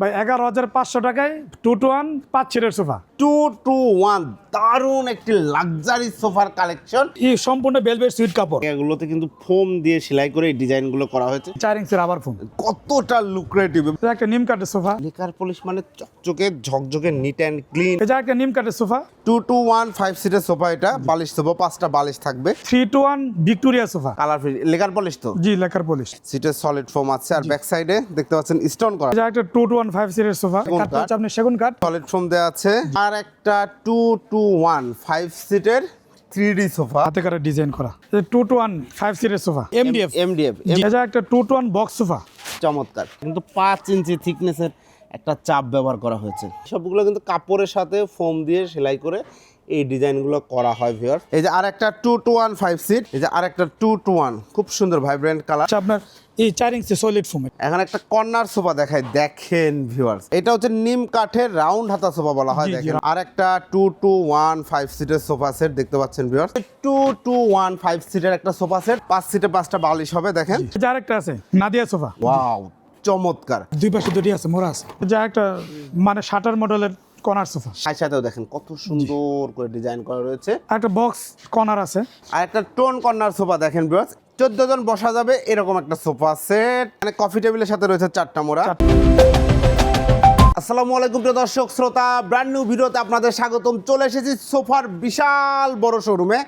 ভাই এগারো হাজার পাঁচশো টাকায় টু টু ওয়ান পাঁচ সিটের সোফা। টু টু ওয়ান দারুণ একটি লাক্সারি সোফার কালেকশন এই সম্পূর্ণ বেলভেট সুইট কাপড়। এগুলোতে কিন্তু ফোম দিয়ে সেলাই করে এই ডিজাইনগুলো করা হয়েছে। চার ইঞ্চের আবার ফোন কতটা লুক্রেটিভ একটা নিম কাঠের সোফা। লিকার পলিশ মানে চকচকে ঝকঝকে নিট অ্যান্ড ক্লিন এটা একটা নিম কাঠের sofa. Two two one five সিটের সোফা এটা বালিশ সোফা পাঁচটা বালিশ থাকবে। Three two one Victoria sofa. Colour free lacquer polish তো? জি লেখার পলিশ সিটের সলিড ফোম আছে আর ব্যাক সাইডে দেখতে পাচ্ছেন স্টোন করা। এটা একটা টু টু ওয়ান ফাইভ সিটের সোফা কাঠটা হচ্ছে আপনি সেগুন কাঠ। সলিড ফোম দেওয়া আছে। আর একটা টু টু ওয়ান ফাইভ সিটের থ্রি ডি সোফা হাতে করে। ডিজাইন করা টু টু ওয়ান ফাইভ সিটের সোফা এমডিএফ এমডিএফ এটা একটা two two one box sofa চমৎকার। কিন্তু পাঁচ ইঞ্চি থিকনেসের একটা চাপ ব্যবহার করা হয়েছে। সবগুলো কিন্তু কাপড়ের সাথে ফোম দিয়ে সেলাই করে এই ডিজাইনগুলো করা হয় ভিওর এই যে আর একটা two two one five seat এই যে আর একটা টু টু ওয়ান খুব সুন্দর ভাইব্রেন্ট কালার আচ্ছা আপনার এই চার ইঞ্চি সলিড ফোম এখন একটা কর্নার সোফা দেখাই দেখেন ভিউয়ার্স এটা হচ্ছে নিম কাঠের রাউন্ড হাতা সোফা বলা হয়। দেখেন। আর একটা টু টু ওয়ান ফাইভ সিটের সোফা সেট দেখতে পাচ্ছেন viewers two two one five সিটের একটা সোফা সেট পাঁচ সিটে পাঁচটা বালিশ হবে দেখেন। এটা আরেকটা আছে নাদিয়া সোফা। ওয়াও চমৎকার। দুই পাশে দুটি আছে মোড়া আছে। যা একটা মানে শাটার মডেলের কর্নার সোফা। সাথে সাথেও দেখেন কত সুন্দর করে ডিজাইন করা রয়েছে। একটা বক্স কর্নার আছে। আর একটা টোন কর্নার সোফা দেখেন ভিউয়ার্স চোদ্দ জন বসা যাবে এরকম একটা সোফা সেট মানে কফি টেবিলের সাথে রয়েছে চারটা মোড়া। আসসালামু আলাইকুম প্রিয় দর্শক শ্রোতা ব্র্যান্ড নিউ ভিডিওতে আপনাদের স্বাগতম। চলে এসেছি সোফার বিশাল বড় শোরুমে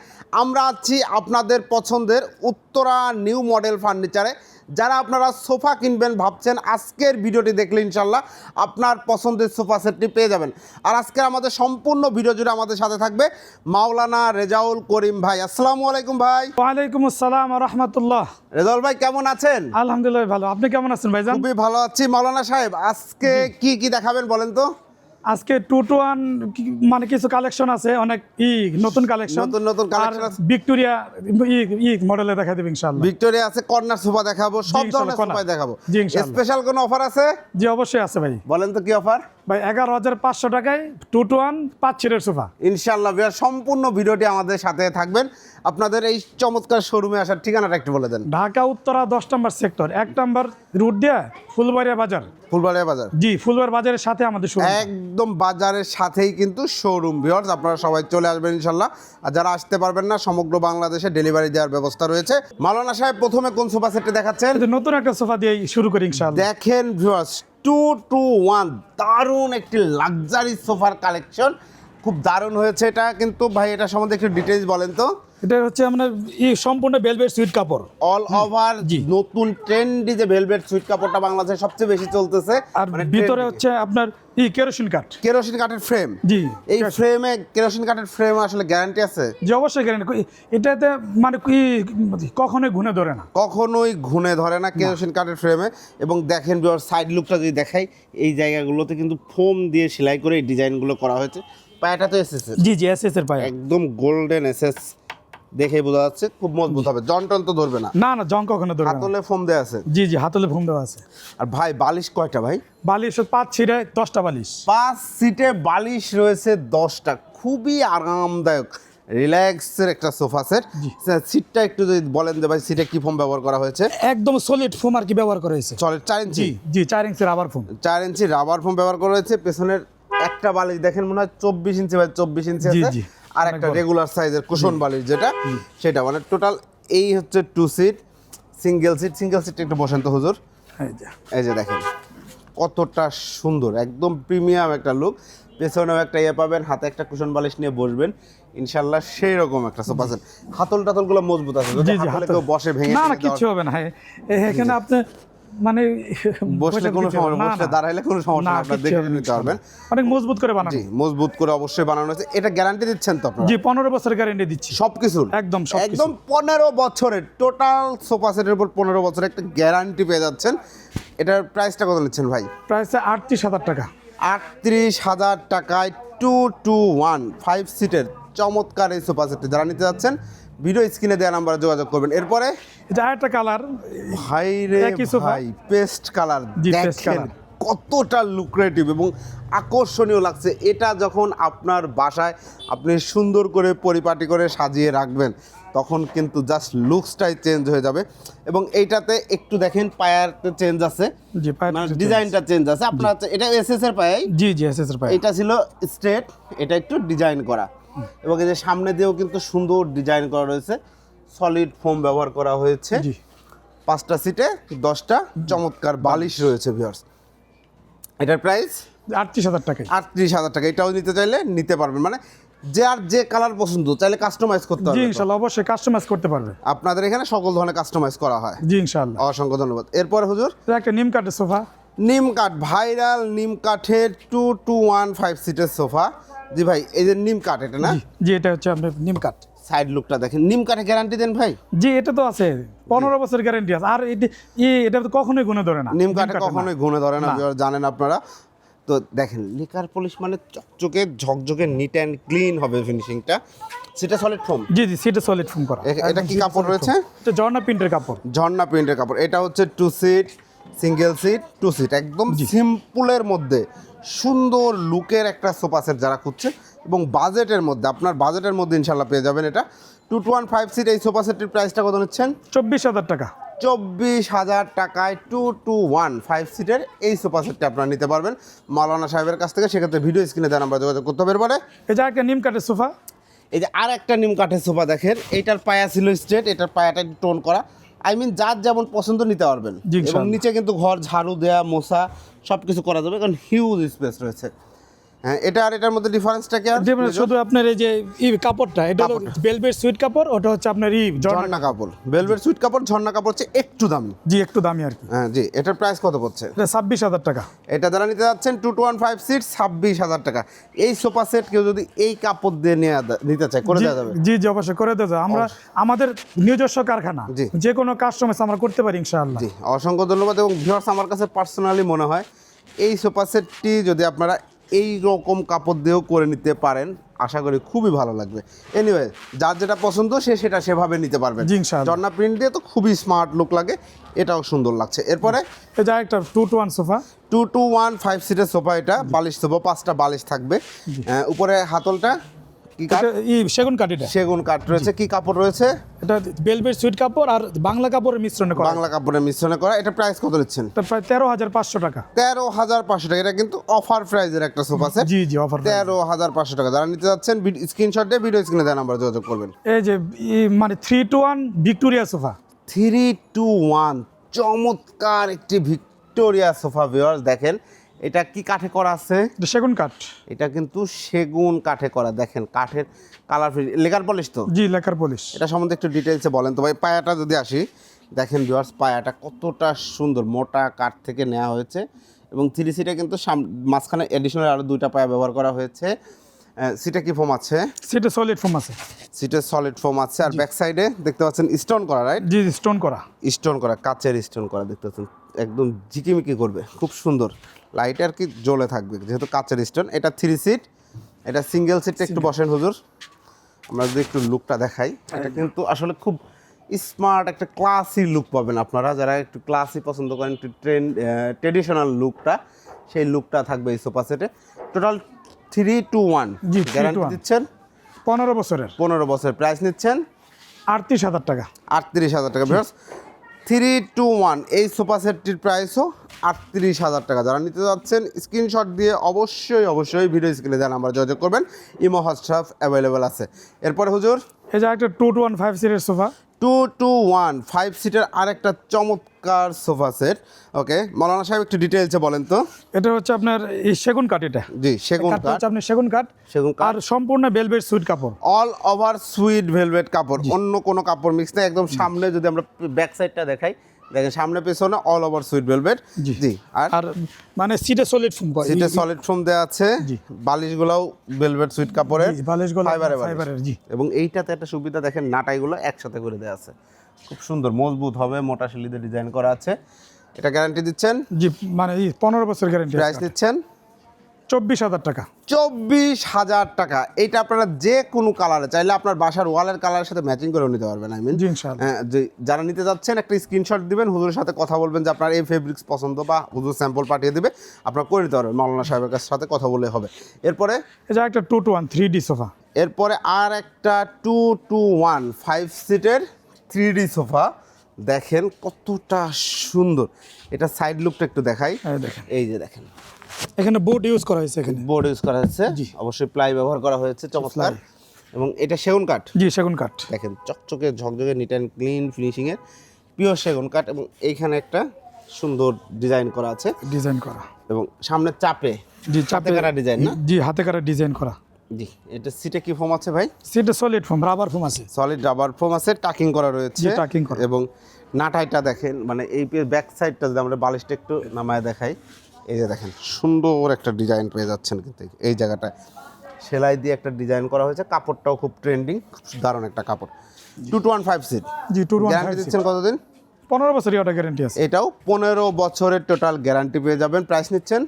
আমরা আছি আপনাদের পছন্দের উত্তরা নিউ মডেল ফার্নিচারে যারা আপনারা সোফা কিনবেন ভাবছেন আজকের ভিডিওটি দেখলে ইনশাল্লাহ আপনার পছন্দের সোফা সেটটি পেয়ে যাবেন। আর আজকে আমাদের সম্পূর্ণ ভিডিও জুড়ে আমাদের সাথে থাকবে মাওলানা রেজাউল করিম ভাই। আসসালামু আলাইকুম ভাই। ওয়ালাইকুম আসসালাম রহমতুল্লাহ। রেজাউল ভাই কেমন আছেন? আলহামদুলিল্লাহ ভালো। আপনি কেমন আছেন ভাইজান? খুবই ভালো আছি। মাওলানা সাহেব আজকে কি কি দেখাবেন বলেন তো? আজকে টু টু ওয়ান মানে কিছু কালেকশন আছে অনেক ই নতুন কালেকশন নতুন নতুন কালেকশন আছে। ভিক্টোরিয়া ই ই মডেলে দেখা দেব ইনশাআল্লাহ। ভিক্টোরিয়া আছে কর্নার সোফা দেখাবো সব ধরনের সোফা দেখাবো। স্পেশাল কোন অফার আছে? জি অবশ্যই আছে ভাই। বলেন তো কি অফার ভাই এগারো হাজার পাঁচশো টাকায় টু টু ওয়ান পাঁচ সিটের সোফা। ইনশাল্লাহ বিয়ার সম্পূর্ণ ভিডিওটি আমাদের সাথে থাকবেন। আপনাদের এই চমৎকার শোরুমে আসার ঠিকানাটা একটু বলে দেন। ঢাকা উত্তরা দশ নম্বর সেক্টর এক নম্বর রুট দিয়া ফুলবাড়িয়া বাজার। ফুলবাড়িয়া বাজার। জি ফুলবাড়ি বাজারের সাথে আমাদের একদম বাজারের সাথেই কিন্তু শোরুম ভিওর্স আপনারা সবাই চলে আসবেন ইনশাল্লাহ আর যারা আসতে পারবেন না সমগ্র বাংলাদেশে ডেলিভারি দেওয়ার ব্যবস্থা রয়েছে। মালানা সাহেব প্রথমে কোন সোফা সেটটি দেখাচ্ছেন? নতুন একটা সোফা দিয়ে শুরু করি ইনশাআল্লাহ। দেখেন ভিউয়ার্স টু টু ওয়ান দারুণ একটি লাক্সারি সোফার কালেকশন খুব দারুণ হয়েছে এটা, কিন্তু ভাই, এটা সম্বন্ধে একটু ডিটেলস বলেন তো। এটা হচ্ছে ই সম্পূর্ণ বেলভেট সুইট কাপড়। অল ওভার জি। নতুন ট্রেন্ডি যে ভেলভেট সুইট কাপড়টা বাংলাদেশে সবচেয়ে বেশি চলতেছে আর মানে ভিতরে হচ্ছে আপনার ই কেরোসিন কাঠ কেরোসিন কাঠের ফ্রেম জি এই ফ্রেমে কেরোসিন কাঠের ফ্রেম আসলে গ্যারান্টি আছে? যে অবশ্যই গ্যারেন্টি এটাতে মানে কি কখনোই ঘুনে ধরে না। কখনোই ঘুনে ধরে না কেরোসিন কাঠের ফ্রেমে এবং দেখেন সাইড লুকটা যদি দেখাই এই জায়গাগুলোতে কিন্তু ফোম দিয়ে সেলাই করে এই ডিজাইনগুলো করা হয়েছে। পায়াটা তো এসেছে জি জি এস এস এর পায়ে। একদম গোল্ডেন এসএস দেখে বোঝা যাচ্ছে খুব মজবুত হবে। জন টন তো ধরবে না। না না জং কখনো ধরবে হাতলে ফোম দেওয়া আছে। জি জি হাতলে ফোন দেওয়া আছে। আর ভাই বালিশ কয়টা ভাই? বালিশ পাঁচ ছিঁড়ে দশটা বালিশ। পাঁচ সিটে বালিশ রয়েছে দশটা। খুবই আরামদায়ক রিল্যাক্সের একটা সোফা সেট। সিটটা একটু যদি বলেন যে ভাই সিটে কি ফোম ব্যবহার করা হয়েছে? একদম সলিড ফোম আর কি ব্যবহার করা হয়েছে। চলে চার ইঞ্চি জি চার ইঞ্চের আবার ফোম। চার ইঞ্চি রাবার ফোম ব্যবহার করা হয়েছে। পেছনের একটা বালিশ দেখেন মনে হয় চব্বিশ ইঞ্চি বাই চব্বিশ ইঞ্চি জি, আছে। জি। আর একটা রেগুলার সাইজের কুশন বালিশ যেটা সেটা মানে টোটাল এই হচ্ছে two seat single seat single seat একটু বসেন তো হুজুর। এই যে। দেখেন কতটা সুন্দর একদম প্রিমিয়াম একটা লুক পেছনেও একটা ইয়ে পাবেন হাতে একটা কুশন বালিশ নিয়ে বসবেন। ইনশাল্লাহ সেই রকম একটা সোফা সেট হাতল টাতলগুলো মজবুত আছে যদি জি জি হাতলে কেউ বসে ভেঙে না না টেঙে হবে না হ্যাঁ, এখানে আপনি মানে বসলে কোনো সমস্যা বসলে দাঁড়াইলে কোনো সমস্যা আপনার দেখে নিতে পারবেন। অনেক মজবুত করে বানানো জি মজবুত করে অবশ্যই বানানো হয়েছে। এটা গ্যারান্টি দিচ্ছেন তো আপনারা? জি পনেরো বছর গ্যারেন্টি দিচ্ছি। সবকিছুর? একদম সবকিছু। একদম পনেরো বছরের টোটাল সোফা সেটের উপর পনেরো বছরের একটা গ্যারান্টি পেয়ে যাচ্ছেন। এটার প্রাইসটা কত নিচ্ছেন ভাই? প্রাইস আটত্রিশ হাজার টাকা। আটত্রিশ হাজার টাকায় টু টু ওয়ান ফাইভ সিটের চমৎকার এই সোফা সেটটি যারা নিতে যাচ্ছেন ভিডিও স্ক্রিনে দেওয়া নাম্বারে যোগাযোগ করবেন। এরপরে? এটা আরেকটা কালার। ভাই রে ভাই পেস্ট কালার দেখেন কতটা লুক্রেটিভ এবং আকর্ষণীয় লাগছে। এটা যখন আপনার বাসায় আপনি সুন্দর করে পরিপাটি করে সাজিয়ে রাখবেন তখন কিন্তু জাস্ট লুকসটাই চেঞ্জ হয়ে যাবে। এবং এইটাতে একটু দেখেন পায়ারতে চেঞ্জ আছে। জি পায়ের মানে ডিজাইনটা চেঞ্জ আছে। আপনার এটা এসএস এর পায়াই? জি জি এস এস এর পায়ে। এটা ছিল স্ট্রেট এটা একটু ডিজাইন করা। এবং এই যে সামনে দিয়েও কিন্তু সুন্দর ডিজাইন করা রয়েছে। সলিড ফোম ব্যবহার করা হয়েছে। পাঁচটা সিটে দশটা চমৎকার বালিশ রয়েছে ভিউয়ার্স এটার প্রাইস আটত্রিশ হাজার টাকা আটত্রিশ হাজার টাকা। এটাও নিতে চাইলে নিতে পারবেন। মানে যে আর যে কালার পছন্দ চাইলে কাস্টমাইজ করতে হবে তো। অবশ্যই কাস্টমাইজ করতে পারবে। আপনাদের এখানে সকল ধরনের কাস্টমাইজ করা হয়। জি ইনশাল্লাহ। অসংখ্য ধন্যবাদ। এরপরে হুজুর? একটা নিম কাঠের সোফা। নিম কাঠ ভাইরাল নিম কাঠের টু টু ওয়ান ফাইভ সিটের সোফা। জি ভাই এই যে নিম কাঠ এটা না? জি এটা হচ্ছে আপনার নিম কাঠ। সাইড লুকটা দেখেন। নিম কাঠে গ্যারান্টি দেন ভাই? জি এটা তো আছে। পনেরো বছর গ্যারান্টি আছে। আর এটা কখনোই গুনে ধরে না। নিম কাঠে। কখনোই ঘুরে ধরে না। জানেন আপনারা। তো দেখেন লিকার পলিশ মানে চকচকে ঝকঝকে নিট অ্যান্ড ক্লিন হবে ফিনিশিংটা সেটা সলিড ফোম জি জি সেটা সলিড ফোম করা। এটা কি কাপড় রয়েছে? এটা ঝর্ণা প্রিন্টের কাপড়। ঝর্ণা প্রিন্টের কাপড়। এটা হচ্ছে two seat single seat two seat একদম সিম্পলের মধ্যে সুন্দর লুকের একটা সোফা সেট যারা খুঁজছে এবং বাজেটের মধ্যে আপনার বাজেটের মধ্যে ইনশাল্লাহ পেয়ে যাবেন এটা। Two two one five seat এই সোফা সেটটির প্রাইসটা কত নিচ্ছেন? চব্বিশ হাজার টাকা। চব্বিশ হাজার টাকায় টু টু ওয়ান ফাইভ সিটের এই সোফা সেটটা আপনারা নিতে পারবেন। মাওলানা সাহেবের কাছ থেকে সেক্ষেত্রে ভিডিও স্ক্রিনে দেন আমরা যোগাযোগ করতে হবে এরপরে। এই যে একটা নিম কাঠের সোফা। এই যে আর একটা নিম কাঠের সোফা দেখেন এটার পায়া ছিল স্ট্রেট এটার পায়াটা টোন করা। আই মিন যার যেমন পছন্দ নিতে পারবেন। এবং নিচে কিন্তু ঘর ঝাড়ু দেয়া মোছা সব কিছু করা যাবে কারণ হিউজ স্পেস রয়েছে। এটা আর এটার মধ্যে ডিফারেন্সটা কি আর? শুধু আপনার এই যে কাপড়টা এটা হলো বেলভেট সুইট কাপড় ওটা হচ্ছে আপনার ই ঝর্ণা কাপড়। ভেলভেট সুইট কাপড় ঝর্ণা কাপড় হচ্ছে একটু দামি। জি একটু দামি আর কি। হ্যাঁ জি এটার প্রাইস কত পড়ছে? এটা ছাব্বিশ হাজার টাকা। এটা যারা নিতে যাচ্ছেন two two one five seat ছাব্বিশ হাজার টাকা। এই সোফা সেট কেউ যদি এই কাপড় দিয়ে নিয়ে নিতে চায় করে দেওয়া যাবে। জি জি অবশ্যই করে দেওয়া যাবে। আমরা আমাদের নিজস্ব কারখানা যে কোনো কাস্টমাইজ আমরা করতে পারি ইনশাআল্লাহ। জি অসংখ্য ধন্যবাদ এবং ভিউয়ার্স আমার কাছে পার্সোনালি মনে হয় এই সোফা সেটটি যদি আপনারা এই রকম কাপড় দিয়েও করে নিতে পারেন। আশা করি খুবই ভালো লাগবে। এনিওয়ে যার যেটা পছন্দ সে সেটা সেভাবে নিতে পারবে। জর্না প্রিন্ট দিয়ে তো খুবই স্মার্ট লুক লাগে এটাও সুন্দর লাগছে। এরপরে এটা একটা two two one sofa two two one five সিটের সোফা এটা বালিশ সোফা পাঁচটা বালিশ থাকবে। উপরে হাতলটা কি কাঠ? ই সেগুন কাঠ এটা। সেগুন কাঠ রয়েছে। কি কাপড় রয়েছে? এটা বেলভেট সুইট কাপড় আর বাংলা কাপড়ের মিশ্রণে করা। বাংলা কাপড়ের মিশ্রণে করা। এটা প্রাইস কত নিচ্ছেন? এটা প্রায় তেরো হাজার পাঁচশো টাকা। তেরো হাজার পাঁচশো টাকা। এটা কিন্তু অফার প্রাইজের একটা সোফা সেট জি জি অফার তেরো হাজার পাঁচশো টাকা। যারা নিতে যাচ্ছেন স্ক্রিনশট দিয়ে ভিডিও স্ক্রিনে দেন নাম্বার যোগাযোগ করবেন। এই যে মানে three two one Victoria sofa three two one চমৎকার একটি ভিক্টোরিয়া সোফা ভিওয়ার্স দেখেন। এটা কি কাঠে করা আছে? সেগুন কাঠ। এটা কিন্তু সেগুন কাঠে করা দেখেন কাঠের কালার লেগার পলিশ তো? জি লেখার পলিশ এটা সম্বন্ধে একটু ডিটেলসে বলেন তো ভাই পায়াটা যদি আসি দেখেন ভিওয়ার্স পায়াটা কতটা সুন্দর মোটা কাঠ থেকে নেওয়া হয়েছে এবং থ্রি সিটে কিন্তু মাঝখানে এডিশনাল আরও দুইটা পায়া ব্যবহার করা হয়েছে। সিটে কি ফোম আছে? সেটা সলিড ফোম আছে। সিটে সলিড ফোম আছে আর ব্যাক সাইডে দেখতে পাচ্ছেন স্টোন করা রাইট জি স্টোন করা। স্টোন করা কাচের স্টোন করা দেখতে পাচ্ছেন। একদম ঝিকিমিকি করবে খুব সুন্দর। লাইট আর কি জ্বলে থাকবে যেহেতু কাচের স্টোন এটা থ্রি সিট এটা সিঙ্গেল সিটটা একটু বসেন হুজুর। আমরা যদি একটু লুকটা দেখাই এটা কিন্তু আসলে খুব স্মার্ট একটা ক্লাসি লুক পাবেন আপনারা। যারা একটু ক্লাসি পছন্দ করেন একটু ট্রেন ট্রেডিশনাল লুকটা সেই লুকটা থাকবে এই সোফা সেটে total three two one guarantee দিচ্ছেন। পনেরো বছরের। পনেরো বছর প্রাইস নিচ্ছেন। আটত্রিশ হাজার টাকা। আটত্রিশ হাজার টাকা থ্রি টু ওয়ান, এই সোফা সেটটির প্রাইসও আটত্রিশ হাজার টাকা। যারা নিতে যাচ্ছেন, স্ক্রিনশট দিয়ে অবশ্যই অবশ্যই ভিডিও স্ক্রিনে দেন আমরা যোগাযোগ করবেন। ইমো হোয়াটসঅ্যাপ অ্যাভেলেবেল আছে। এরপরে হুজুর? এই যে একটা টু টু ওয়ান ফাইভ সিটের sofa. Two two one five সিটের আরেকটা চমৎকার সোফা সেট। ওকে মৌলানা সাহেব একটু ডিটেলসে বলেন তো। এটা হচ্ছে আপনার এই সেগুন কাঠ এটা। জি সেগুন কাঠ। হচ্ছে আপনার সেগুন কাঠ। সেগুন কাঠ। আর সম্পূর্ণ ভেলভেট সুইট কাপড়। অল ওভার সুইট ভেলভেট কাপড়। অন্য কোনো কাপড় মিক্স নেই। একদম সামনে যদি আমরা ব্যাক সাইডটা দেখাই দেখেন সামনে পেছনে অল ওভার সুইট ভেলভেট জি। জি আর আর মানে সিটে সলিড ফোম সিটে সলিড ফোম দেওয়া আছে। বালিশগুলোও ভেলভেট সুইট কাপড়ের বালিশগুলো ফাইবারের ফাইবারের, জি। এবং এইটাতে একটা সুবিধা দেখেন নাটাইগুলো একসাথে করে দেওয়া আছে। খুব সুন্দর মজবুত হবে মোটা শিলিতে ডিজাইন করা আছে। এটা গ্যারান্টি দিচ্ছেন? জি মানে পনেরো বছর গ্যারান্টি প্রাইস দিচ্ছেন? চব্বিশ হাজার টাকা। চব্বিশ হাজার টাকা। এটা আপনারা যে কোনো কালারে চাইলে আপনার বাসার ওয়ালের কালারের সাথে ম্যাচিং করে নিতে পারবেন আই মিন হ্যাঁ, যারা নিতে যাচ্ছেন একটা স্ক্রিনশট দিবেন হুজুরের সাথে কথা বলবেন যে আপনার এই ফেব্রিক্স পছন্দ বা হুজুর স্যাম্পল পাঠিয়ে দিবে আপনারা করে নিতে পারবেন। মাওলানা সাহেবের কাছে সাথে কথা বলে হবে। এরপরে? যে একটা two two one three D sofa এরপরে আর একটা টু টু ওয়ান ফাইভ সিটের থ্রি ডি সোফা দেখেন কতটা সুন্দর। এটা সাইড লুকটা একটু দেখাই। এই এই যে দেখেন। এখানে বোর্ড ইউজ করা হয়েছে এখানে। বোর্ড ইউজ করা হয়েছে। জি। অবশ্যই প্লাই ব্যবহার করা হয়েছে চমৎকার। এবং এটা সেগুন কাঠ। জি সেগুন কাঠ। দেখেন চকচকে ঝকঝকে নিট অ্যান্ড ক্লিন ফিনিশিং এর পিওর সেগুন কাঠ এবং এইখানে একটা সুন্দর ডিজাইন করা আছে। ডিজাইন করা। এবং সামনে চাপে জি চাপে কাটা ডিজাইন না? জি হাতে কাটা ডিজাইন করা। জি এটা সিটে কি ফোম আছে ভাই? সেটা সলিড ফোম রাবার ফোম আছে। সলিড রাবার ফোম আছে টাকিং করা রয়েছে। জি, tucking করা। এবং নাটাইটা দেখেন মানে এই ব্যাক সাইডটা যদি আমরা বালিশটা একটু নামায় দেখাই। এই যে দেখেন সুন্দর একটা ডিজাইন পেয়ে যাচ্ছেন কিন্তু এই জায়গাটায়। সেলাই দিয়ে একটা ডিজাইন করা হয়েছে কাপড়টাও খুব ট্রেন্ডিং দারুণ একটা কাপড়। Two two one five seat জি টু গ্যারান্টি দিচ্ছেন কতদিন? পনেরো বছরই ওটা গ্যারান্টি আছে। এটাও পনেরো বছরের টোটাল গ্যারান্টি পেয়ে যাবেন। প্রাইস নিচ্ছেন?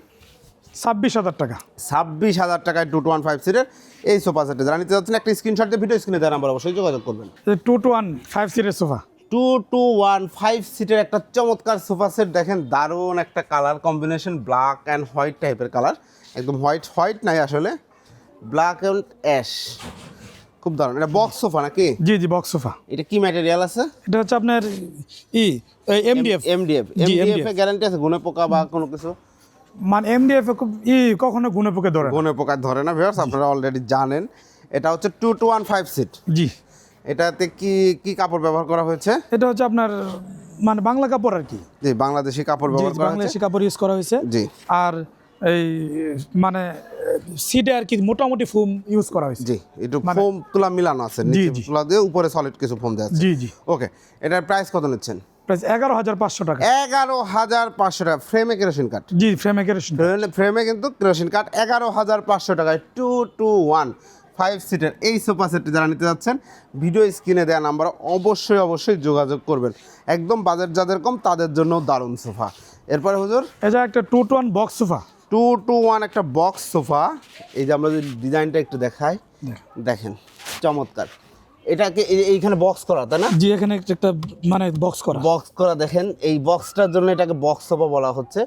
ছাব্বিশ হাজার টাকা। ছাব্বিশ হাজার টাকায় টু টু ওয়ান ফাইভ সিটের এই সোফা সেটে যারা নিতে যাচ্ছেন একটা স্ক্রিনশট দিয়ে ভিডিও স্ক্রিনে দেওয়া নাম্বার অবশ্যই যোগাযোগ করবেন। টু টু ওয়ান ফাইভ সিটের sofa. Two two one five সিটের একটা চমৎকার সোফা সেট। দেখেন দারুণ একটা colour combination black and white টাইপের কালার। একদম হোয়াইট হোয়াইট নাই আসলে ব্ল্যাক অ্যান্ড অ্যাশ। খুব দারুণ। এটা বক্স সোফা নাকি? জি জি বক্স সোফা। এটা কি ম্যাটেরিয়াল আছে? এটা হচ্ছে আপনার ই এমডিএফ এমডিএফ এমডিএফ এর গ্যারান্টি আছে গুণে পোকা বা কোনো কিছু? মানে এমডিএফ খুব ই কখনো গুনে পোকে ধরে। গুণে পোকা ধরে না ভিউয়ার্স আপনারা অলরেডি জানেন। এটা হচ্ছে two two one five seat জি। এটাতে কি কি কাপড় ব্যবহার করা হয়েছে? এটা হচ্ছে আপনার মানে বাংলা কাপড় আর কি। জি বাংলাদেশি কাপড় ব্যবহার করা হয়েছে? বাংলাদেশি কাপড় ইউজ করা হয়েছে। জি। আর এই মানে সিটে আর কি মোটামুটি ফোম ইউজ করা হয়েছে। জি একটু মানে- ফোম তুলা মিলানো আছে নিচে তুলা দিয়ে উপরে সলিড কিছু ফোম দেওয়া আছে। জি জি। ওকে এটার প্রাইস কত নিচ্ছেন? প্রাইস এগারো হাজার পাঁচশো টাকা। এগারো হাজার পাঁচশো টাকা ফ্রেমে কেরোসিন কাঠ জি ফ্রেমে কেরোসিন ফ্রেমে কিন্তু কেরোসিন কাঠ এগারো হাজার পাঁচশো টাকায় টু টু ওয়ান ফাইভ সিটের এই সোফা সেটটি যারা নিতে যাচ্ছেন ভিডিও স্ক্রিনে দেওয়া নাম্বার অবশ্যই অবশ্যই যোগাযোগ করবেন। একদম বাজেট যাদের কম তাদের জন্য দারুণ সোফা। এরপরে হুজুর? এটা একটা two two one box sofa. Two two one একটা বক্স সোফা। এই যে আমরা যদি ডিজাইনটা একটু দেখাই দেখেন চমৎকার। এটাকে এই- এইখানে বক্স করা তাই না? জি এখানে একটা মানে বক্স করা। বক্স করা দেখেন এই বক্সটার জন্য এটাকে বক্স সোফা বলা হচ্ছে।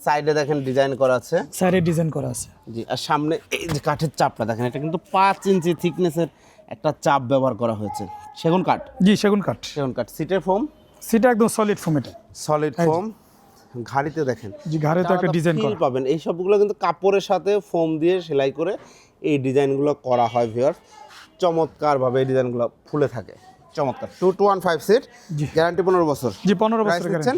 সাইডে দেখেন ডিজাইন করা আছে। সাইডে ডিজাইন করা আছে। জি আর সামনে এই যে কাঠের চাপটা দেখেন এটা কিন্তু পাঁচ ইঞ্চি থিকনেসের একটা চাপ ব্যবহার করা হয়েছে। সেগুন কাঠ? জি সেগুন কাঠ। সেগুন কাঠ। সিটের ফোম? সিটা একদম সলিড ফোম এটা। সলিড ফোম ঘাড়িতে দেখেন। জি ঘাড়ে তো একটা ডিজাইন করা। পাবেন। এই সবগুলো কিন্তু কাপড়ের সাথে ফোম দিয়ে সেলাই করে এই ডিজাইনগুলো করা হয় ভিওর চমৎকারভাবে এই ডিজাইনগুলো ফুলে থাকে। চমৎকার। Two two one five seat জি। গ্যারান্টি পনেরো বছর। জি পনেরো বছর দিচ্ছেন?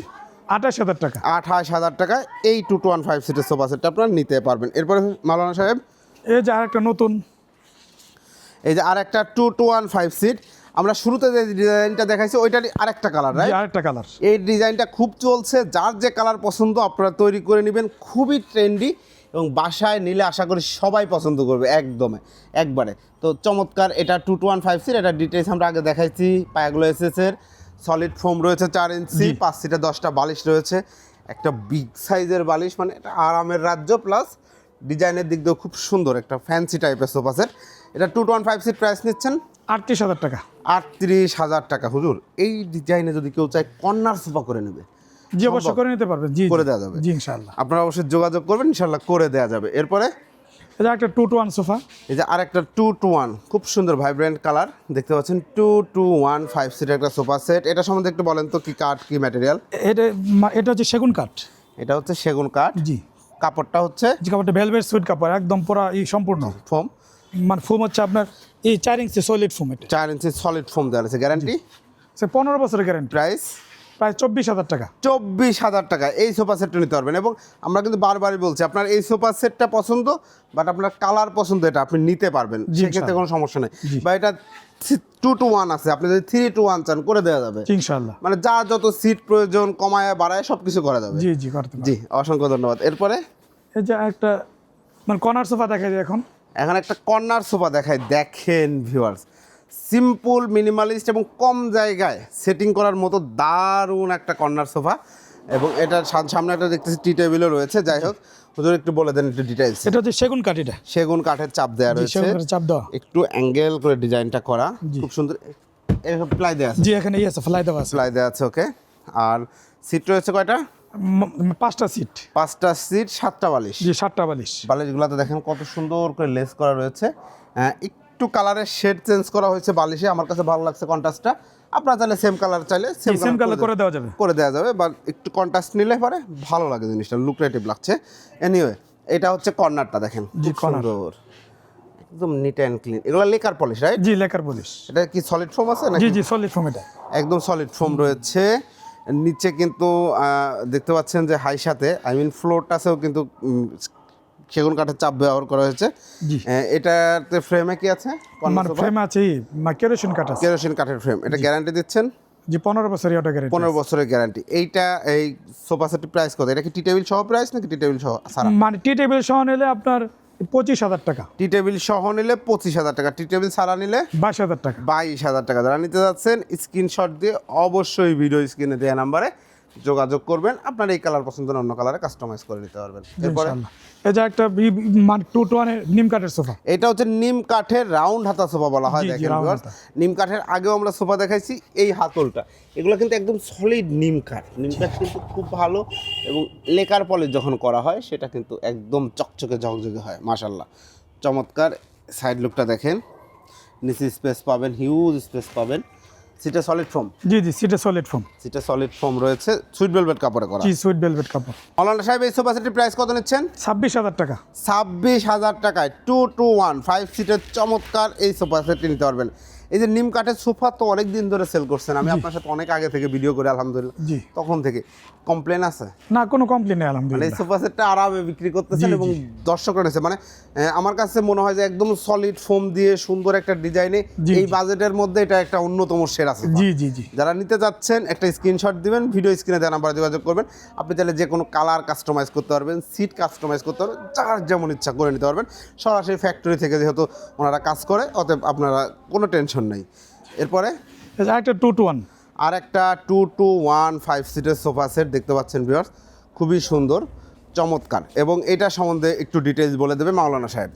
আঠাশ হাজার টাকা। আঠাশ হাজার টাকায় এই টু টু ওয়ান ফাইভ সিটের সোফা সেটটা আপনারা নিতে পারবেন। এরপরে মালানা সাহেব? এই যে আরেকটা নতুন। এই যে আর একটা two two one five seat আমরা শুরুতে যে ডিজাইনটা দেখাইছি ওইটারই আরেকটা কালার রাইট আরেকটা কালার এই ডিজাইনটা খুব চলছে। যার যে কালার পছন্দ আপনারা তৈরি করে নেবেন। খুবই ট্রেন্ডি এবং বাসায় নিলে আশা করি সবাই পছন্দ করবে একদমে একবারে। তো চমৎকার এটা two two one five seat এটা ডিটেলস আমরা আগে দেখাইছি পায়াগুলো এসেসের সলিড ফোম রয়েছে চার ইঞ্চি পাঁচ সিটে দশটা বালিশ রয়েছে। একটা বিগ সাইজের বালিশ মানে এটা আরামের রাজ্য প্লাস ডিজাইনের দিক দিয়েও খুব সুন্দর একটা ফ্যান্সি টাইপের সোফা সেট এটা two two one five seat price নিচ্ছেন? আটত্রিশ হাজার টাকা। আটত্রিশ হাজার টাকা। হুজুর এই ডিজাইনে যদি কেউ চায় কর্নার সোফা করে নেবে। জি অবশ্যই করে নিতে পারবেন। জি। করে দেওয়া যাবে। জি ইনশাআল্লাহ। আপনারা অবশ্যই যোগাযোগ করবেন ইনশাল্লাহ করে দেওয়া যাবে। এরপরে এটা একটা টু টু ওয়ান সোফা এই যে আরেকটা টু টু ওয়ান খুব সুন্দর ভাইব্রেন্ট কালার দেখতে পাচ্ছেন টু টু ওয়ান ফাইভ সিটের একটা সোফা সেট এটা সম্বন্ধে একটু বলেন তো কি কাঠ কি ম্যাটেরিয়াল এটা এটা হচ্ছে সেগুন কাঠ। এটা হচ্ছে সেগুন কাঠ। জি। কাপড়টা হচ্ছে? যে কাপড়টা ভেলভেট সুইট কাপড় একদম পুরো ই সম্পূর্ণ। ফোম মানে ফোম হচ্ছে আপনার এই চার ইঞ্চি সলিড ফোম এটা। চার ইঞ্চি সলিড ফোম দেওয়া আছে গ্যারান্টি সে পনেরো বছরের গ্যারেন্টি প্রাইস প্রায় চব্বিশ হাজার টাকা। চব্বিশ হাজার টাকা এই সোফা সেটটা নিতে পারবেন এবং আমরা কিন্তু বারবারই বলছি আপনার এই সোফা সেটটা পছন্দ বাট আপনার কালার পছন্দ এটা আপনি নিতে পারবেন সেক্ষেত্রে কোনো সমস্যা নেই। বা এটা টু টু ওয়ান আছে আপনি যদি থ্রি টু ওয়ান চান করে দেওয়া যাবে। জি, ইনশাআল্লাহ। মানে যা যত সিট প্রয়োজন কমায় বাড়ায় সব কিছু করা যাবে। জি জি করতে জি অসংখ্য ধন্যবাদ। এরপরে? এই যে একটা মানে কর্নার সোফা দেখা যায় এখন। এখন একটা কর্নার সোফা দেখায় দেখেন ভিউয়ার্স সিম্পল মিনিমালিস্ট এবং কম জায়গায় সেটিং করার মতো দারুণ একটা কর্নার সোফা। এবং এটার সামনে একটা দেখতেছি টি টেবিলও রয়েছে যাই হোক। হুজুর একটু বলে দেন একটু ডিটেলস এটা হচ্ছে সেগুন কাঠ এটা সেগুন কাঠের চাপ দেওয়া রয়েছে। চাপ দেওয়া। একটু অ্যাঙ্গেল করে ডিজাইনটা করা। খুব সুন্দর। প্লাই দেওয়া আছে। জি এখানে ইয়ে আছে ফ্লাই দেওয়া আছে। প্লাই দেওয়া আছে ওকে। আর সিট রয়েছে কয়টা? পাঁচটা সিট পাঁচটা সিট সাতটা বালিশ। জি সাতটা বালিশ। বালিশগুলোতে দেখেন কত সুন্দর করে লেস করা রয়েছে। একটু কালারের শেড চেঞ্জ করা হয়েছে বালিশে আমার কাছে ভালো লাগছে কন্ট্রাস্টটা আপনারা চাইলে সেম কালার চাইলে সেম কালার করে দেওয়া যাবে। করে দেওয়া যাবে বা একটু কন্ট্রাস্ট নিলে পরে ভালো লাগে জিনিসটা লুক্রেটিভ লাগছে। এনিওয়ে এটা হচ্ছে কর্নারটা দেখেন জি। সুন্দর। একদম নিট অ্যান্ড ক্লিন এগুলো লেকার পলিশ রাইট জি লেকার পলিশ এটা কি সলিড ফোম আছে জি নাকি? জি সলিড ফোম এটা। একদম সলিড ফোম রয়েছে। নিচে কিন্তু দেখতে পাচ্ছেন যে হাই সাথে আই মিন ফ্লোরটাছেও কিন্তু সেগুন কাঠের চাপ ব্যবহার করা হয়েছে। এটাতে ফ্রেমে কি আছে? মানে ফ্রেম আছে কেরোসিন কাঠ আছে। কেরোসিন কাঠের ফ্রেম এটা গ্যারান্টি দিচ্ছেন? জি পনেরো বছর ওটা গ্যারেন্টি পনেরো বছরের গ্যারান্টি এইটা এই সোফা সেটের প্রাইস কত? এটা কি টি টেবিল সহ প্রাইস নাকি টি টেবিল সহ মানে টি টেবিল সহ নিলে আপনার পঁচিশ হাজার টাকা। টি টেবিল সহ নিলে পঁচিশ হাজার টাকা। টি টেবিল সারা নিলে বাইশ হাজার টাকা। বাইশ হাজার টাকা। যারা নিতে যাচ্ছেন স্ক্রিনশট দিয়ে অবশ্যই ভিডিও স্ক্রিনে দেওয়া নাম্বারে যোগাযোগ করবেন। আপনার এই কালার পছন্দ অন্য কালারে কাস্টমাইজ করে নিতে পারবেন। এরপরে যে একটা মানে টু টু নিম কাঠের সোফা। এটা হচ্ছে নিম কাঠের রাউন্ড হাতা সোফা বলা হয় দেখেন নিম কাঠের আগেও আমরা সোফা দেখাইছি এই হাতলটা। এগুলো কিন্তু একদম সলিড নিম কাঠ। নিম কাঠ কিন্তু খুব ভালো এবং লেকার পলিশ যখন করা হয় সেটা কিন্তু একদম চকচকে ঝকঝকে হয় মাশাল্লাহ চমৎকার সাইড লুকটা দেখেন। নিচে স্পেস পাবেন হিউজ স্পেস পাবেন। সিটা সলিড ফোম জি জি সিটে সলিড ফোম সিটে সলিড ফোম রয়েছে। সুইট ভেলভেট কাপড়ে করা। জি সুইট ভেলভেট কাপড়। মৌলানা সাহেব এই সোফা সেটের প্রাইস কত নিচ্ছেন? ছাব্বিশ হাজার টাকা। ছাব্বিশ হাজার টাকায়। টু টু ওয়ান ফাইভ সিটের চমৎকার এই সোফা সেটটি নিতে পারবেন। এই যে নিম কাঠের সোফা তো অনেক দিন ধরে সেল করছেন। আমি আপনার সাথে অনেক আগে থেকে ভিডিও করি আলহামদুলিল্লাহ। জি। তখন থেকে। কমপ্লেন আছে? না কোনো কমপ্লেন নেই মানে এই সোফা সেটটা আরামে বিক্রি করতেছেন এবং দর্শকরা নিচ্ছে মানে আমার কাছে মনে হয় যে একদম সলিড ফোম দিয়ে সুন্দর একটা ডিজাইনে এই বাজেটের মধ্যে এটা একটা অন্যতম সেরা সোফা। জি জি জি। যারা নিতে যাচ্ছেন একটা স্ক্রিনশট দিবেন ভিডিও স্ক্রিনে দেওয়া নাম্বারে যোগাযোগ করবেন। আপনি তাহলে যে কোনো কালার কাস্টমাইজ করতে পারবেন সিট কাস্টমাইজ করতে পারবেন যার যেমন ইচ্ছা করে নিতে পারবেন। সরাসরি ফ্যাক্টরি থেকে যেহেতু ওনারা কাজ করে অতএব আপনারা কোনো টেনশন নেই। এরপরে? একটা টু টু ওয়ান আর একটা টু টু ওয়ান ফাইভ সিটের সোফা সেট দেখতে পাচ্ছেন ভিউয়ার্স খুবই সুন্দর চমৎকার। এবং এটা সম্বন্ধে একটু ডিটেলস বলে দেবে মাওলানা সাহেব।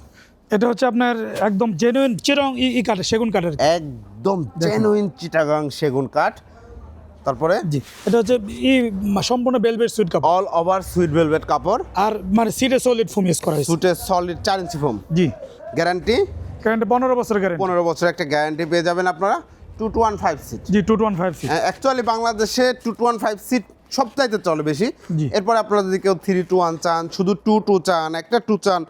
এটা হচ্ছে আপনার একদম জেনুইন চিরং ই কাঠের সেগুন কাঠের। একদম জেনুইন চিটাগাং সেগুন কাঠ। তারপরে? জি এটা হচ্ছে ই সম্পূর্ণ বেলভেট সুইট কাপড়। অল ওভার সুইট ভেলভেট কাপড়। আর মানে সিটে সলিড ফোম ইউজ করা হয়েছে। সুটের সলিড চার ইঞ্চি ফোম জি। গ্যারান্টি এটা পনেরো বছরের গ্যারান্টি পনেরো বছর একটা গ্যারান্টি পেয়ে যাবেন আপনারা two two one five seat জি two two one five seat actually বাংলাদেশে two two one five seat সবচাইতে চলে বেশি। এরপরে আপনারা যদি কেউ থ্রি টু ওয়ান চান শুধু টু টু চান একটা টু চান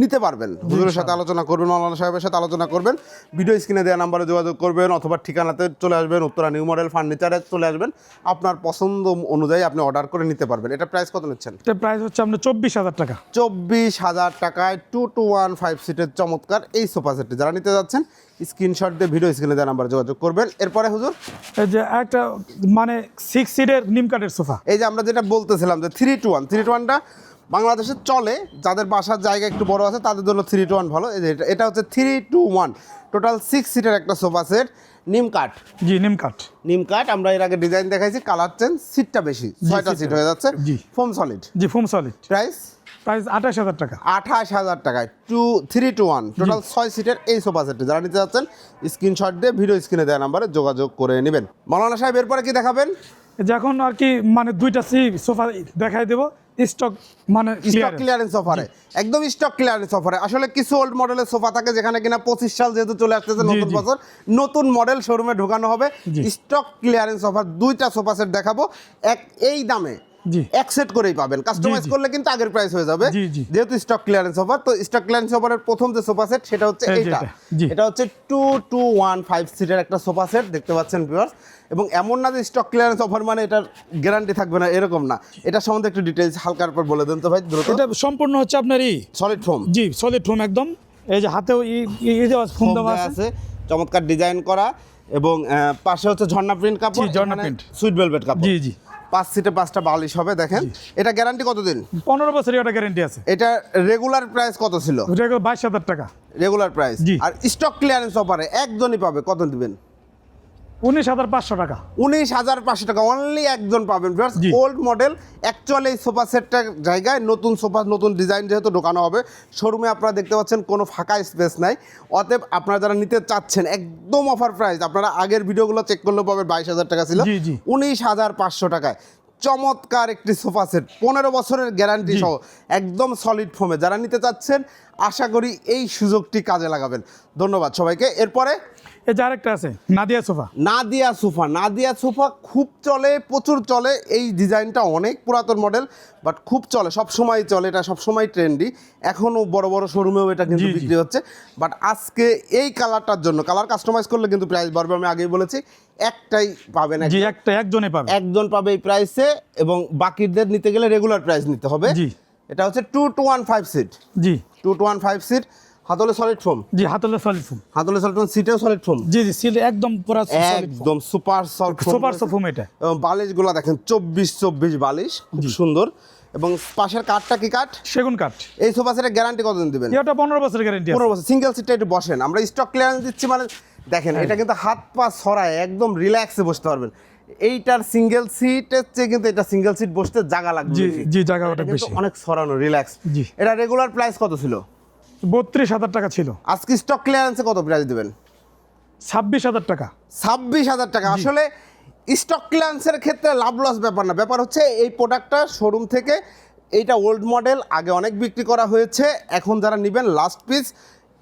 নিতে পারবেন। হুজুরের সাথে আলোচনা করবেন মাওলানা সাহেবের সাথে আলোচনা করবেন। ভিডিও স্ক্রিনে দেওয়া নাম্বারে যোগাযোগ করবেন অথবা ঠিকানাতে চলে আসবেন উত্তরা নিউ মডেল ফার্নিচারে চলে আসবেন। আপনার পছন্দ অনুযায়ী আপনি অর্ডার করে নিতে পারবেন। এটা প্রাইস কত নিচ্ছেন? এটা প্রাইস হচ্ছে আপনার চব্বিশ হাজার টাকা। চব্বিশ হাজার টাকায় টু টু ওয়ান ফাইভ সিটের চমৎকার এই সোফা সেটটি যারা নিতে যাচ্ছেন স্ক্রিনশট দিয়ে ভিডিও স্ক্রিনে দেওয়া নাম্বারে যোগাযোগ করবেন। এরপরে হুজুর? এই যে একটা মানে সিক্স সিটের নিম কাঠের সোফা এই যে আমরা যেটা বলতেছিলাম যে three two one three two ওয়ানটা বাংলাদেশে চলে যাদের বাসার জায়গা একটু বড় আছে তাদের জন্য থ্রি টু ওয়ান ভালো। এটা- হচ্ছে three two one total six সিটের একটা সোফা সেট নিম কাঠ। জি নিম কাঠ। নিম কাঠ আমরা এর আগে ডিজাইন দেখাইছি কালার চেঞ্জ সিটটা বেশি ছয়টা সিট হয়ে যাচ্ছে জি। ফোম সলিড জি ফোম সলিড প্রাইস প্রাইস আঠাশ হাজার টাকা। আঠাশ হাজার টাকায় two three two one total ছয় সিটের এই সোফা সেটটি যারা নিতে যাচ্ছেন স্ক্রিনশট দিয়ে ভিডিও স্ক্রিনে দেওয়া নাম্বারে যোগাযোগ করে নেবেন। মৌলানা সাহেব এরপরে কি দেখাবেন? এই যে এখন আর কি মানে দুইটা সি সোফা দেখাই দেবো। স্টক মানে স্টক। ক্লিয়ারেন্স অফারে একদম স্টক ক্লিয়ারেন্স অফারে আসলে কিছু ওল্ড মডেলের সোফা থাকে যেখানে কিনা পঁচিশ সাল যেহেতু চলে আসতেছে নতুন বছর নতুন মডেল শোরুমে ঢোকানো হবে। স্টক ক্লিয়ারেন্স অফার দুইটা সোফা সেট দেখাবো। এক এই দামে এক সেট করেই পাবেন। কাস্টমাইজ করলে কিন্তু আগের প্রাইস হয়ে যাবে। যেহেতু স্টক ক্লিয়ারেন্স অফার তো স্টক ক্লিয়ারেন্স অফারের প্রথম যে সোফা সেট সেটা হচ্ছে এইটা। এটা, হচ্ছে টু টু ওয়ান ফাইভ সিটের একটা সোফা সেট দেখতে পাচ্ছেন ভিউয়ার্স এবং এমন না যে স্টক ক্লিয়ারেন্স অফার মানে এটার গ্যারান্টি থাকবে না এরকম না। এটা সম্বন্ধে একটু ডিটেলস হালকার পর বলে দেন তো ভাই দ্রুত। এটা সম্পূর্ণ হচ্ছে আপনার ই? সলিড ফোম জি সলিড ফোম একদম। এই যে হাতেও ই ই- ই দেওয়া ফোম দেওয়া আছে। চমৎকার ডিজাইন করা। এবং পাশে হচ্ছে ঝর্ণা প্রিন্ট কাপড় ঝর্ণা print। সুইট ভেলভেট কাপড়। জি জি। পাঁচ সিটে পাঁচটা বালিশ হবে দেখেন। এটা গ্যারান্টি কতদিন? পনেরো বছর এটা গ্যারান্টি আছে। এটা রেগুলার প্রাইস কত ছিল? বাইশ হাজার টাকা। রেগুলার প্রাইস আর স্টক ক্লিয়ারেন্স অফারে একজনই পাবে কত দিবেন? উনিশ হাজার পাঁচশো টাকা। উনিশ হাজার পাঁচশো টাকা অনলি একজন পাবেন। জি। ওল্ড মডেল অ্যাকচুয়ালি এই সোফা সেটটার জায়গায় নতুন সোফা নতুন ডিজাইন যেহেতু ঢোকানো হবে শোরুমে আপনারা দেখতে পাচ্ছেন কোনো ফাঁকা স্পেস নাই। অতএব আপনারা যারা নিতে চাচ্ছেন একদম অফার প্রাইস আপনারা আগের ভিডিওগুলো চেক করলেও পাবেন বাইশ হাজার টাকা ছিল। উনিশ হাজার পাঁচশো টাকায় চমৎকার একটি সোফা সেট পনেরো বছরের গ্যারান্টি সহ একদম সলিড ফোমে যারা নিতে চাচ্ছেন আশা করি এই সুযোগটি কাজে লাগাবেন। ধন্যবাদ সবাইকে। এরপরে এই যে আরেকটা আছে Nadia sofa. Nadia sofa. Nadia sofa খুব চলে প্রচুর চলে। এই ডিজাইনটা অনেক পুরাতন মডেল বাট খুব চলে সব সময় চলে এটা সব সময় ট্রেন্ডি এখনও বড় বড় শোরুমেও এটা কিন্তু। বিক্রি হচ্ছে। বাট আজকে এই কালারটার জন্য কালার কাস্টমাইজ করলে কিন্তু প্রাইস বাড়বে আমি আগেই বলেছি একটাই পাবেন জি একটা। একজনে পাবে। একজন পাবে এই প্রাইসে এবং বাকিদের নিতে গেলে রেগুলার প্রাইস নিতে হবে। জি। এটা হচ্ছে two two one five seat জি। Two two one five seat হাতলে solid foam জি হাতলে সলিড ফোম হাতলে সলিড ফোম সিটেও সলিড ফোম জি জি সিল একদম পুরো একদম সুপার সফট সুপার সোফুম এটা। এবং বালিশগুলো দেখেন চব্বিশ চব্বিশ বালিশ খুব সুন্দর। এবং পাশের কাঠটা কি কাঠ? সেগুন কাঠ। এই সোফা সেটের গ্যারান্টি কতদিন দিবেন? এটা পনেরো বছরের গ্যারেন্টি পনেরো বছর। সিঙ্গেল সিটটা একটু বসেন। আমরা স্টক ক্লিয়ারেন্স দিচ্ছি মানে দেখেন হ্যাঁ। এটা কিন্তু হাত পা ছড়ায় একদম রিল্যাক্সে বসতে পারবেন। এইটার সিঙ্গেল সিটের চেয়ে কিন্তু এটা সিঙ্গেল সিট বসতে জায়গা লাগবে জি। জি জায়গা এটা ওটা বেশি। অনেক ছড়ানো রিল্যাক্স জি। এটা রেগুলার প্রাইস কত ছিল? বত্রিশ হাজার টাকা ছিল। আজকে স্টক ক্লিয়ারেন্সে কত প্রাইস দেবেন? ছাব্বিশ হাজার টাকা। ছাব্বিশ হাজার টাকা। আসলে স্টক ক্লিয়ারেন্সের ক্ষেত্রে লাভ লস ব্যাপার না। ব্যাপার হচ্ছে এই প্রোডাক্টটা শোরুম থেকে এইটা ওল্ড মডেল আগে অনেক বিক্রি করা হয়েছে। এখন যারা নেবেন লাস্ট পিস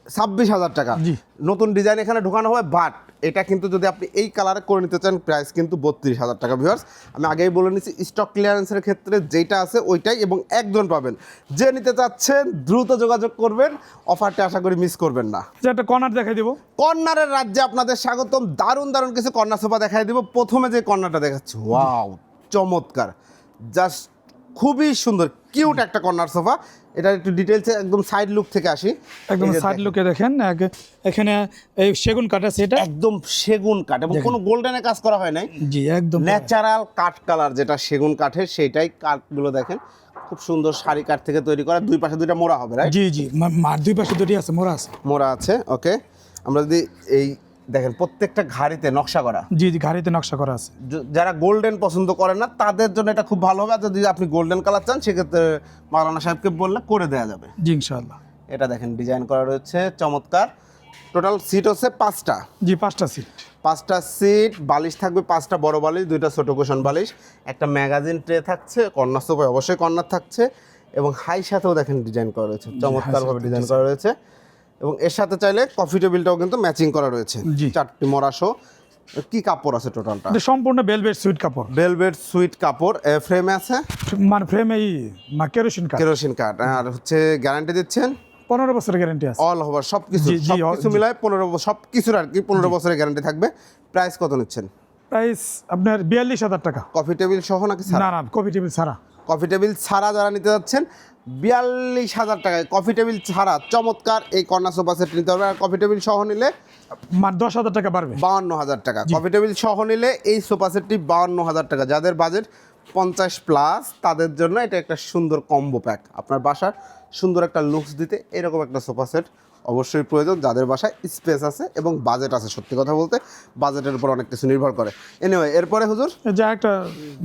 ছাব্বিশ হাজার টাকা। জি। নতুন ডিজাইন এখানে ঢোকানো হবে বাট এটা কিন্তু যদি আপনি এই কালারে করে নিতে চান প্রাইস কিন্তু বত্রিশ হাজার টাকা ভিউয়ার্স আমি আগেই বলে নিচ্ছি স্টক ক্লিয়ারেন্সের ক্ষেত্রে যেটা আছে ওইটাই এবং একজন পাবেন। যে নিতে চাচ্ছেন দ্রুত যোগাযোগ করবেন। অফারটা আশা করি মিস করবেন না। যে একটা কর্নার দেখাই দিব। কর্নারের রাজ্যে আপনাদের স্বাগতম। দারুণ দারুণ কিছু কর্নার সোফা দেখাই দিব। প্রথমে যে কর্নারটা দেখাচ্ছি ওয়াও চমৎকার। জাস্ট খুবই সুন্দর কিউট একটা কর্নার সোফা। এটা একটু ডিটেলসে একদম সাইড লুক থেকে আসি। একদম সাইড লুকে দেখেন। এখানে এই সেগুন কাঠ আছে এটা? একদম সেগুন কাঠ এবং কোনো গোল্ডেনে কাজ করা হয় নাই। জি একদম। ন্যাচারাল কাঠ কালার যেটা সেগুন কাঠের সেটাই কাঠগুলো দেখেন। খুব সুন্দর শাড়ি কাঠ থেকে তৈরি করা। দুই পাশে দুইটা মোড়া হবে রাইট জি জি। মার দুই পাশে দুটি আছে মোড়া আছে। মোড়া আছে ওকে আমরা যদি এই দেখেন প্রত্যেকটা ঘাড়িতে নকশা করা। জি জি ঘাড়িতে নকশা করা আছে। যারা গোল্ডেন পছন্দ করেন না তাদের জন্য এটা খুব ভালো হবে। আর যদি আপনি গোল্ডেন কালার চান সেক্ষেত্রে মাওলানা সাহেবকে বললে করে দেওয়া যাবে। জি ইনশাল্লাহ এটা দেখেন ডিজাইন করা রয়েছে চমৎকার। টোটাল সিট হচ্ছে পাঁচটা। জি পাঁচটা সিট। পাঁচটা সিট বালিশ থাকবে পাঁচটা বড় বালিশ দুইটা ছোট কুশন বালিশ। একটা ম্যাগাজিন ট্রে থাকছে কর্নার সোফায় অবশ্যই কর্নার থাকছে। এবং হাই সাথেও দেখেন ডিজাইন করা রয়েছে। চমৎকারভাবে ডিজাইন করা রয়েছে। এবং এর সাথে চাইলে কফি টেবিলটাও কিন্তু ম্যাচিং করা রয়েছে। চারটি মরাশো কি কাপড় আছে টোটালটা সম্পূর্ণ বেলভেট সুইট কাপড়। ভেলভেট সুইট কাপড় ফ্রেমে আছে? মানে ফ্রেম এই কেরোসিন কাঠ কেরোসিন কাঠ আর হচ্ছে গ্যারান্টি দিচ্ছেন? পনেরো বছরের গ্যারেন্টি আছে। অল ওভার সব কিছু কিছু মিলায় পনেরো সব কিছুর আর কি পনেরো বছরের গ্যারান্টি থাকবে। প্রাইস কত নিচ্ছেন? প্রাইস আপনার বিয়াল্লিশ হাজার টাকা। কফি টেবিল সহ নাকি ছাড়া? না না কপি টেবিল ছাড়া। কফি টেবিল ছাড়া যারা নিতে যাচ্ছেন বিয়াল্লিশ হাজার টাকায় কফি টেবিল ছাড়া চমৎকার এই কর্নার সোফা সেট নিতে হবে আর কফি টেবিল সহ নিলে দশ হাজার টাকা বাড়বে। বাউান্ন হাজার টাকা। কফি টেবিল সহ নিলে এই সোফা সেটটি বাউান্ন হাজার টাকা। যাদের বাজেট পঞ্চাশ প্লাস তাদের জন্য এটা একটা সুন্দর কম্বো প্যাক আপনার বাসার সুন্দর একটা লুকস দিতে এরকম একটা সোফা সেট অবশ্যই প্রয়োজন। যাদের বাসায় স্পেস আছে এবং বাজেট আছে সত্যি কথা বলতে বাজেটের উপর অনেক কিছু নির্ভর করে। এনিওয়ে এরপরে হুজুর? যা একটা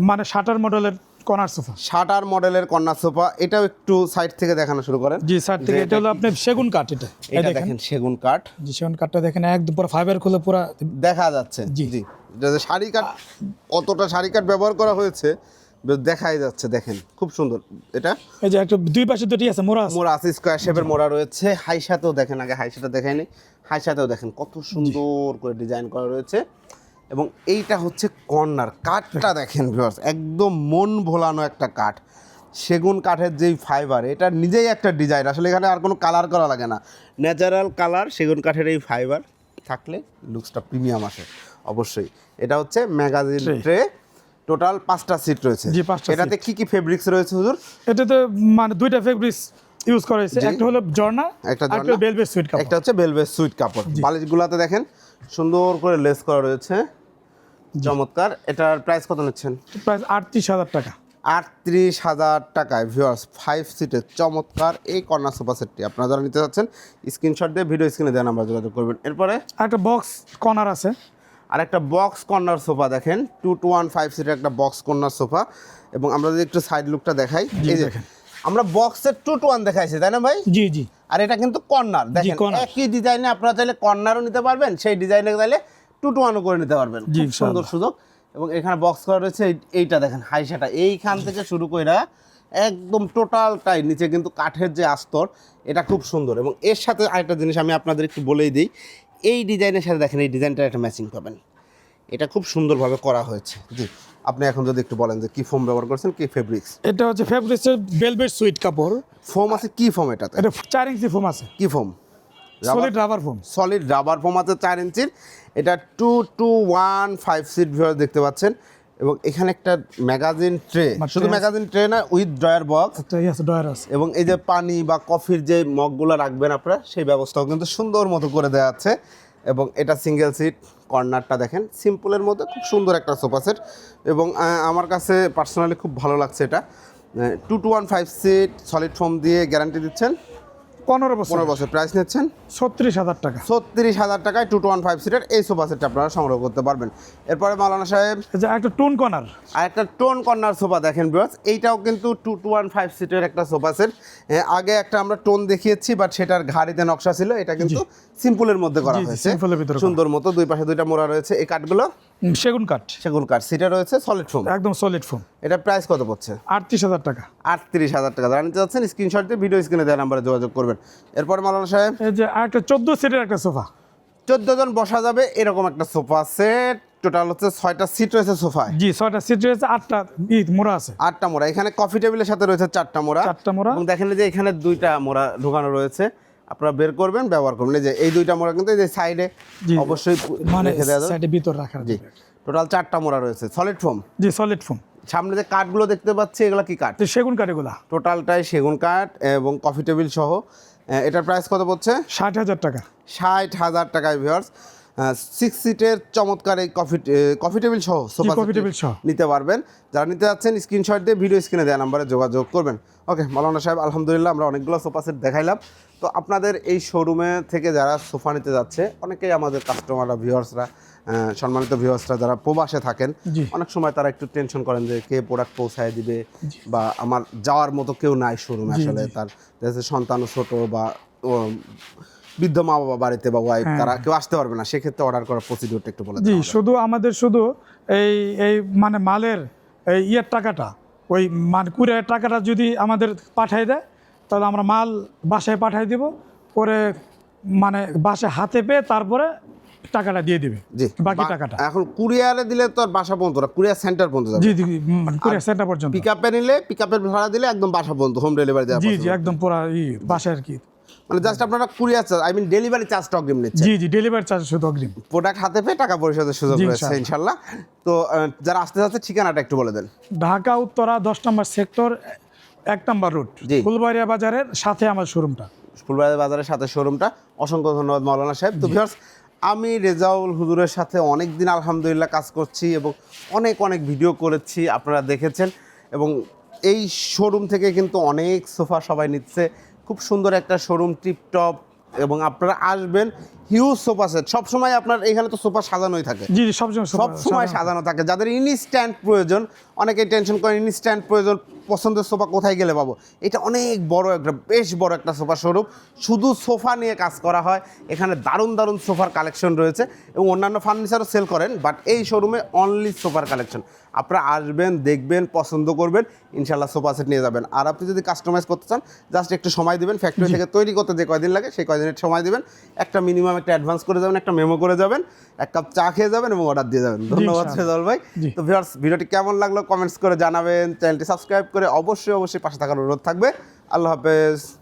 মানে শাটার মডেলের কর্নার সোফা। শাটার মডেলের কন্যা সোফা। এটাও একটু সাইড থেকে দেখানো শুরু করেন। জি স্যার থেকে। এটা হলো আপনার সেগুন কাঠ এটা। এটা দেখেন। সেগুন কাঠ। জি সেগুন কাঠটা দেখেন একদম পুরো ফাইবার খুলে পুরো দেখা যাচ্ছে। জি। জি। এটা যে শাড়ি কাঠ অতটা শাড়ি কাঠ ব্যবহার করা হয়েছে দেখাই যাচ্ছে দেখেন। খুব সুন্দর। এটা? এই যে একটা দুই পাশে দুটি আছে মোড়া মোড়া আছে স্কোয়ার শেপের মোড়া রয়েছে। হাই সাথেও দেখেন আগে হাই সাথে দেখায়নি হাই সাথেও দেখেন কত সুন্দর করে ডিজাইন করা রয়েছে। এবং এইটা হচ্ছে কর্নার। কাঠটা দেখেন ভিউয়ার্স একদম মন ভোলানো একটা কাঠ। সেগুন কাঠের যেই ফাইবার এটা নিজেই একটা ডিজাইন আসলে এখানে আর কোনো কালার করা লাগে না। ন্যাচারাল কালার সেগুন কাঠের এই ফাইবার থাকলে লুকসটা প্রিমিয়াম আসে অবশ্যই। এটা হচ্ছে ম্যাগাজিন ট্রে টোটাল পাঁচটা সিট রয়েছে। জি, পাঁচটা এটাতে কি কি ফেব্রিক্স রয়েছে হুজুর? এটাতে মানে দুইটা ফেব্রিক্স ইউজ করা হয়েছে। একটা হলো জর্না একটা একটা জর্না। বেলভেট সুইট কাপড়। একটা হচ্ছে বেলভেট সুইট কাপড়। বালিশগুলাতে দেখেন সুন্দর করে লেস করা রয়েছে। চমৎকার। এটার প্রাইস কত নিচ্ছেন? প্রাইস আটত্রিশ হাজার টাকা। আটত্রিশ হাজার টাকায় ভিউয়ার্স ফাইভ সিটের চমৎকার এই কর্নার সোফা সেটটি আপনারা যারা নিতে চাচ্ছেন স্ক্রিনশট দিয়ে ভিডিও স্ক্রিনে দেওয়া নাম্বার যোগাযোগ করবেন। এরপরে? একটা বক্স কর্নার আছে। আর একটা বক্স কর্নার সোফা দেখেন টু টু ওয়ান ফাইভ সিটের একটা বক্স কর্নার সোফা এবং আমরা যদি একটু সাইড লুকটা দেখাই এই দেখেন। আমরা বক্সের টু টু ওয়ান দেখাইছি তাই না ভাই? জি জি। আর এটা কিন্তু কর্নার দেখেন। একই ডিজাইনে আপনারা চাইলে কর্নারও নিতে পারবেন সেই ডিজাইনে চাইলে টু টু ওয়ানও করে নিতে পারবেন। খুব সুন্দর সুযোগ। এবং এখানে বক্স করা রয়েছে এই- এইটা দেখেন হাইসাটা এইখান থেকে শুরু করে একদম টোটালটাই নিচে কিন্তু কাঠের যে আস্তর এটা খুব সুন্দর। এবং এর সাথে আরেকটা জিনিস আমি আপনাদের একটু বলেই দিই এই ডিজাইনের সাথে দেখেন এই ডিজাইনটা একটা ম্যাচিং পাবেন। এটা খুব সুন্দরভাবে করা হয়েছে। জি আপনি এখন যদি একটু বলেন যে কি ফোম ব্যবহার করছেন কি ফেব্রিক্স এটা হচ্ছে ফেব্রিক্সের ভেলভেট সুইট কাপড়। ফোম আছে কি ফোম এটাতে? এটা চার ইঞ্চি ফোম আছে। কি foam solid rubber foam solid rubber foam আছে চার ইঞ্চির এটা two two one five seat viewer দেখতে পাচ্ছেন এবং এখানে একটা ম্যাগাজিন ট্রে শুধু ম্যাগাজিন ট্রে না উইথ ড্রয়ার বক্স আছে এবং এই যে পানি বা কফির যে মগগুলো রাখবেন আপনারা সেই ব্যবস্থাও কিন্তু সুন্দর মতো করে দেওয়া আছে। এবং এটা সিঙ্গেল সিট কর্নারটা দেখেন সিম্পলের মধ্যে খুব সুন্দর একটা সোফা সেট এবং আমার কাছে পার্সোনালি খুব ভালো লাগছে এটা। Two two one five seat solid foam দিয়ে গ্যারান্টি দিচ্ছেন। পনেরো বছর। পনেরো বছর প্রাইস নিচ্ছেন? ছত্রিশ হাজার টাকা। ছত্রিশ হাজার টাকায় টু টু ওয়ান ফাইভ সিটের এই সোফা সেটটা আপনারা সংগ্রহ করতে পারবেন। এরপরে মালানা সাহেব একটা টুন কর্নার আর একটা টোন কর্নার সোফা দেখেন বিকজ এইটাও কিন্তু টু টু ওয়ান ফাইভ সিটের একটা সোফা সেট আগে একটা আমরা টোন দেখিয়েছি বাট সেটার ঘাড়িতে নকশা ছিল এটা কিন্তু সিম্পলের মধ্যে করা হয়েছে। সুন্দর মতো দুই পাশে দুইটা মোড়া রয়েছে। এই কাঠগুলো? সেগুন কাঠ। সেগুন কাঠ। সেটা রয়েছে সলিড ফোম একদম সলিড ফোম এটা প্রাইস কত পড়ছে? আটত্রিশ হাজার টাকা। আটত্রিশ হাজার টাকা। যারা নিতে যাচ্ছেন স্ক্রিনশট দিয়ে ভিডিও স্ক্রিনে দেওয়া নাম্বারে যোগাযোগ করবেন। এরপর মালানা সাহেব? এই যে একটা চোদ্দ সিটের একটা সোফা। চোদ্দ জন বসা যাবে এরকম একটা সোফা সেট টোটাল হচ্ছে ছয়টা সিট রয়েছে সোফায়। জি ছয়টা সিট রয়েছে আটটা মোড়া আছে। আটটা মোড়া। এখানে কফি টেবিলের সাথে রয়েছে চারটা মোড়া। চারটা মোড়া। এবং দেখেন যে এখানে দুইটা মোড়া ঢোকানো রয়েছে। আপনারা বের করবেন ব্যবহার করবেন। এই যে এই দুইটা মোড়া কিন্তু এই যে সাইডে অবশ্যই মানে রেখে সাইডে ভিতর রাখার জি। টোটাল চারটা মোড়া রয়েছে। সলিড ফোম জি সলিড ফোম সামনে যে কাঠগুলো দেখতে পাচ্ছি এগুলো কি কাঠ? সেগুন কাঠ এগুলা। টোটালটাই সেগুন কাঠ এবং কফি টেবিল সহ। এটার প্রাইস কত পড়ছে? ষাট হাজার টাকা। ষাট হাজার টাকায় ভিউয়ার্স সিক্স সিটের চমৎকার এই কফি কফি টেবিল সহ সোফা coffee table সহ। নিতে পারবেন। যারা নিতে যাচ্ছেন স্ক্রিনশট দিয়ে ভিডিও স্ক্রিনে দেওয়া নাম্বারে যোগাযোগ করবেন। ওকে মালানা সাহেব আলহামদুলিল্লাহ আমরা অনেকগুলো সোফা সেট দেখাইলাম। তো আপনাদের এই শোরুমে থেকে যারা সোফা নিতে যাচ্ছে অনেকেই আমাদের কাস্টমাররা ভিউয়ার্সরা সম্মানিত ভিউয়ার্সরা যারা প্রবাসে থাকেন অনেক সময় তারা একটু টেনশন করেন যে কে প্রোডাক্ট পৌঁছায় দিবে বা আমার যাওয়ার মতো কেউ নাই শোরুমে আসলে তার যাতে সন্তানও ছোট বা বৃদ্ধ মা বাবা বাড়িতে বা ওয়াইফ হ্যাঁ। তারা কেউ আসতে পারবে না সেক্ষেত্রে অর্ডার করার প্রসিডিউরটা একটু বলে জি শুধু আমাদের শুধু এই এই মানে মালের এই ইয়ের টাকাটা ওই মানে কুরিয়ার টাকাটা যদি আমাদের পাঠাই দেয় তাহলে আমরা মাল বাসায় পাঠাই দিব পরে মানে বাসায় হাতে পেয়ে তারপরে টাকাটা দিয়ে দিবে জি বাকি টাকাটা। এখন কুরিয়ারে দিলে তো আর বাসা পর্যন্ত না কুরিয়ার সেন্টার পর্যন্ত যাবে। জি জি মানে কুরিয়ার সেন্টার পর্যন্ত। পিক আপে নিলে পিক আপের ভাড়া দিলে একদম বাসা পর্যন্ত হোম ডেলিভারি দেওয়া জি জি একদম পুরো বাসায় আর কি। মানে জাস্ট আপনারা courier charge I mean delivery চার্জটা অগ্রিম নিচ্ছে। জি জি ডেলিভারি চার্জ শুধু অগ্রিম। প্রোডাক্ট হাতে পেয়ে টাকা পরিশোধের সুযোগ রয়েছে ইনশাআল্লাহ। ইনশাল্লাহ তো যারা আসতে যাচ্ছে ঠিকানাটা একটু বলে দেন। ঢাকা উত্তরা দশ নম্বর সেক্টর এক নম্বর রুট। জি। ফুলবাড়িয়া বাজারের সাথে আমার শোরুমটা। ফুলবাড়ি বাজারের সাথে শোরুমটা। অসংখ্য ধন্যবাদ মাওলানা সাহেব। তো ভিউয়ার্স আমি রেজাউল হুজুরের সাথে অনেক দিন আলহামদুলিল্লাহ কাজ করছি এবং অনেক অনেক ভিডিও করেছি আপনারা দেখেছেন। এবং এই শোরুম থেকে কিন্তু অনেক সোফা সবাই নিচ্ছে। খুব সুন্দর একটা শোরুম টিপটপ এবং আপনারা আসবেন হিউজ সোফা সেট সবসময় আপনার এখানে তো সোফা সাজানোই থাকে। জি জি সবসময় সব সময় সাজানো থাকে। যাদের ইনস্ট্যান্ট প্রয়োজন অনেকেই টেনশন করেন ইনস্ট্যান্ট প্রয়োজন পছন্দের সোফা কোথায় গেলে পাবো? এটা অনেক বড় একটা বেশ বড় একটা সোফা স্বরূপ শুধু সোফা নিয়ে কাজ করা হয়। এখানে দারুণ দারুণ সোফার কালেকশন রয়েছে এবং অন্যান্য ফার্নিচারও সেল করেন বাট এই শোরুমে অনলি সোফার কালেকশন আপনারা আসবেন দেখবেন পছন্দ করবেন ইনশাল্লাহ সোফা সেট নিয়ে যাবেন। আর আপনি যদি কাস্টমাইজ করতে চান জাস্ট একটু সময় দিবেন ফ্যাক্টরি থেকে তৈরি করতে যে কয়দিন লাগে সেই কয়দিনের সময় দেবেন। একটা মিনিমাম একটা অ্যাডভান্স করে যাবেন একটা মেমো করে যাবেন এক কাপ চা খেয়ে যাবেন এবং অর্ডার দিয়ে যাবেন। ধন্যবাদ সেজল ভাই। তো ভিউয়ার্স ভিডিওটি কেমন লাগল? কমেন্টস করে জানাবেন চ্যানেলটি সাবস্ক্রাইব করে অবশ্যই অবশ্যই পাশে থাকার অনুরোধ থাকবে। আল্লাহ হাফেজ।